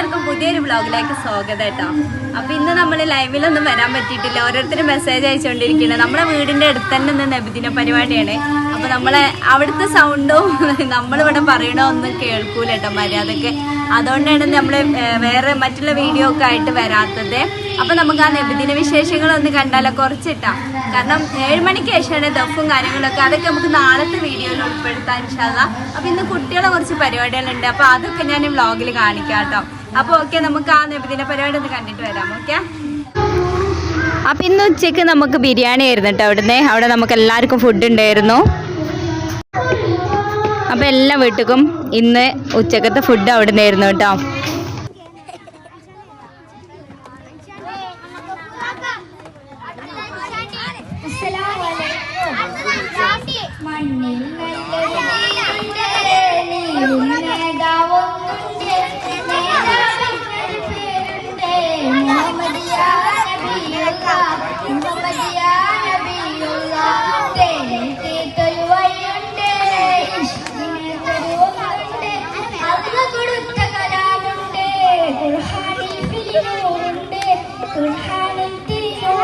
എല്ലാവർക്കും പുതിയൊരു വ്ളോഗിലേക്ക് സ്വാഗതം കേട്ടോ. അപ്പൊ ഇന്ന് നമ്മൾ ലൈവിലൊന്നും വരാൻ പറ്റിയിട്ടില്ല. ഓരോരുത്തരും മെസ്സേജ് അയച്ചുകൊണ്ടിരിക്കുന്നത് നമ്മുടെ വീടിന്റെ അടുത്ത് തന്നെ ഇന്ന് നബിദിന പരിപാടിയാണ്. അപ്പൊ നമ്മളെ അവിടുത്തെ സൗണ്ടും നമ്മളിവിടെ പറയണോ ഒന്നും കേൾക്കൂല കേട്ടോ മര്യാദയ്ക്ക്. അതുകൊണ്ടാണ് നമ്മൾ വേറെ മറ്റുള്ള വീഡിയോ ഒക്കെ ആയിട്ട് വരാത്തത്. അപ്പൊ നമുക്ക് ആ നബിദിന വിശേഷങ്ങളൊന്ന് കണ്ടാലോ കുറച്ചിട്ടാ. കാരണം ഏഴ് മണിക്ക് ശേഷമാണ് ദഫും കാര്യങ്ങളൊക്കെ. അതൊക്കെ നമുക്ക് നാളത്തെ വീഡിയോയിൽ ഉൾപ്പെടുത്താൻ ഇൻഷാല്ല അപ്പൊ ഇന്ന് കുട്ടികളെ കുറച്ച് പരിപാടികളുണ്ട്. അപ്പൊ അതൊക്കെ ഞാൻ വ്ളോഗിൽ കാണിക്കാം കേട്ടോ. അപ്പൊ ഓക്കെ നമുക്ക് ആ നബിദിന പരിപാടി ഒന്ന് കണ്ടിട്ട് വരാം ഓക്കെ അപ്പൊ ഇന്ന് ഉച്ചയ്ക്ക് നമുക്ക് ബിരിയാണി ആയിരുന്നു കേട്ടോ അവിടുന്ന്. അവിടെ നമുക്ക് എല്ലാവർക്കും ഫുഡ് ഉണ്ടായിരുന്നു. അപ്പൊ എല്ലാ വീട്ടുക്കും ഇന്ന് ഉച്ചക്കത്തെ ഫുഡ് അവിടെ നിന്നായിരുന്നു കേട്ടോ മണ്ണിൽ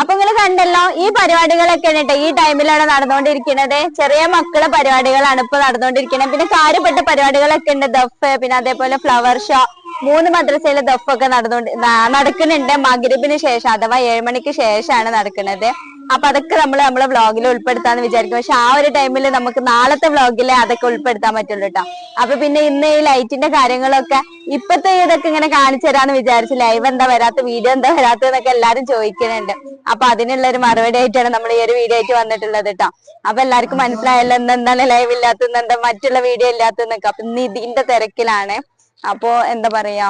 അപ്പൊ നിങ്ങൾ കണ്ടല്ലോ ഈ പരിപാടികളൊക്കെ ഈ ടൈമിലാണ് നടന്നുകൊണ്ടിരിക്കുന്നത് ചെറിയ മക്കളെ പരിപാടികളാണ് ഇപ്പൊ നടന്നുകൊണ്ടിരിക്കുന്നത് പിന്നെ കാര്യപ്പെട്ട പരിപാടികളൊക്കെ ഉണ്ട്. ദഫ് പിന്നെ അതേപോലെ ഫ്ലവർ ഷോ മൂന്ന് മദ്രസയിലെ ദഫ് ഒക്കെ നടന്നുകൊണ്ട് നടക്കുന്നുണ്ട്. മഗ്രിബിന് ശേഷം അഥവാ ഏഴുമണിക്ക് ശേഷമാണ് നടക്കുന്നത് അപ്പൊ അതൊക്കെ നമ്മൾ നമ്മളെ വ്ളോഗിൽ ഉൾപ്പെടുത്താന്ന് വിചാരിക്കും. പക്ഷെ ആ ഒരു ടൈമിൽ നമുക്ക് നാളത്തെ വ്ളോഗിലെ അതൊക്കെ ഉൾപ്പെടുത്താൻ പറ്റുള്ളൂ കേട്ടോ അപ്പൊ പിന്നെ ഇന്ന് ഈ ലൈറ്റിന്റെ കാര്യങ്ങളൊക്കെ ഇപ്പത്തെ ഇതൊക്കെ ഇങ്ങനെ കാണിച്ചു തരാന്ന് വിചാരിച്ചു ലൈവ് എന്താ വരാത്ത വീഡിയോ എന്താ വരാത്ത എന്നൊക്കെ എല്ലാരും ചോദിക്കുന്നുണ്ട്. അപ്പൊ അതിനുള്ള ഒരു മറുപടി ആയിട്ടാണ് നമ്മൾ ഈ ഒരു വീഡിയോ ആയിട്ട് വന്നിട്ടുള്ളത് കേട്ടോ അപ്പൊ എല്ലാവർക്കും മനസ്സിലായല്ലോ എന്താണ് ലൈവ് ഇല്ലാത്തത് എന്താ മറ്റുള്ള വീഡിയോ ഇല്ലാത്തതെന്നൊക്കെ അപ്പൊ ഇന്ന് ഇതിന്റെ തിരക്കിലാണ്. അപ്പോ എന്താ പറയാ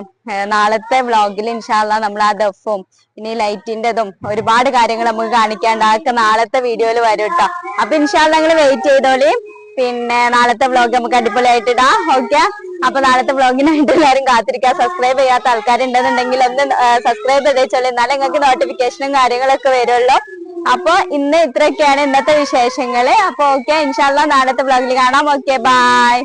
നാളത്തെ വ്ളോഗിൽ ഇൻഷാല്ല നമ്മൾ ആ ദഫും പിന്നെ ഈ ലൈറ്റിന്റെതും ഒരുപാട് കാര്യങ്ങൾ നമുക്ക് കാണിക്കാണ്ട് അതൊക്കെ നാളത്തെ വീഡിയോയിൽ വരും കേട്ടോ അപ്പൊ ഇൻഷാല്ല നിങ്ങൾ വെയിറ്റ് ചെയ്തോളി. പിന്നെ നാളത്തെ വ്ളോഗ് നമുക്ക് അടിപൊളിയായിട്ട് ഇടാം. ഓക്കെ? അപ്പൊ നാളത്തെ വ്ളോഗിനായിട്ട് എല്ലാവരും കാത്തിരിക്കുക. സബ്സ്ക്രൈബ് ചെയ്യാത്ത ആൾക്കാരുണ്ടെന്നുണ്ടെങ്കിൽ ഒന്ന് സബ്സ്ക്രൈബ് ചെയ്തേച്ചോളൂ എന്നാലേ നിങ്ങൾക്ക് നോട്ടിഫിക്കേഷനും കാര്യങ്ങളൊക്കെ വരുള്ളൂ. അപ്പൊ ഇന്ന് ഇത്രയൊക്കെയാണ് ഇന്നത്തെ വിശേഷങ്ങൾ. അപ്പൊ ഓക്കെ ഇൻഷാല്ല നാളത്തെ വ്ളോഗിൽ കാണാം. Okay bye